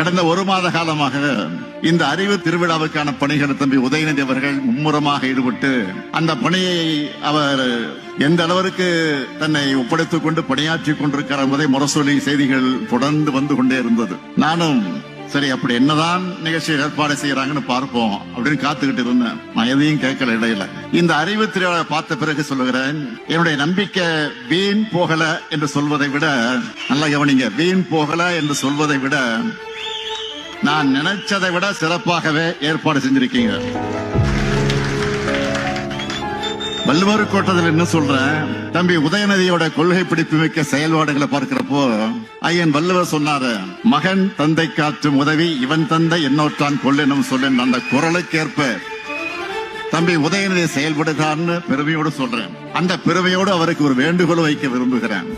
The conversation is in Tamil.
கடந்த ஒரு மாத காலமாக இந்த அறிவு திருவிழாவுக்கான பணிகளை தம்பி உதயநிதி அவர்கள் மும்முரமாக ஈடுபட்டு அந்த பணியை அவர் எந்த அளவிற்கு தன்னை ஒப்படைத்துக் கொண்டு பணியாற்றிக் கொண்டிருக்கிறார் என்பதை முரசொலி செய்திகள் தொடர்ந்து வந்து கொண்டே இருந்தது. நானும் சரி அப்படி என்னதான் நிகழ்ச்சி ஏற்பாடு செய்யறாங்கன்னு பார்ப்போம் அப்படின்னு காத்துக்கிட்டு இருந்தேன் நான் எதையும் கேட்கல இடையில. இந்த அறிவு திருவிழா பார்த்த பிறகு சொல்லுகிறேன் என்னுடைய நம்பிக்கை வீண் போகல என்று சொல்வதை விட நல்லா கவனிங்க வீண் போகல என்று சொல்வதை விட நான் நினைச்சதை விட சிறப்பாகவே ஏற்பாடு செஞ்சிருக்கீங்க. வள்ளுவர் கோட்டத்தில் என்ன சொல்றேன்? தம்பி உதயநிதியோட கொள்கை பிடிப்பு மிக்க செயல்பாடுகளை பார்க்கிறப்போ ஐயன் வள்ளுவர் சொன்னாரு மகன் தந்தை காற்றும் உதவி இவன் தந்தை என்னோற்றான் கொள்ளினும் சொல்லேன் அந்த குரலுக்கேற்ப தம்பி உதயநிதி செயல்படுகிறான்னு பெருமையோடு சொல்றேன். அந்த பெருமையோடு அவருக்கு ஒரு வேண்டுகோள் வைக்க விரும்புகிறேன்.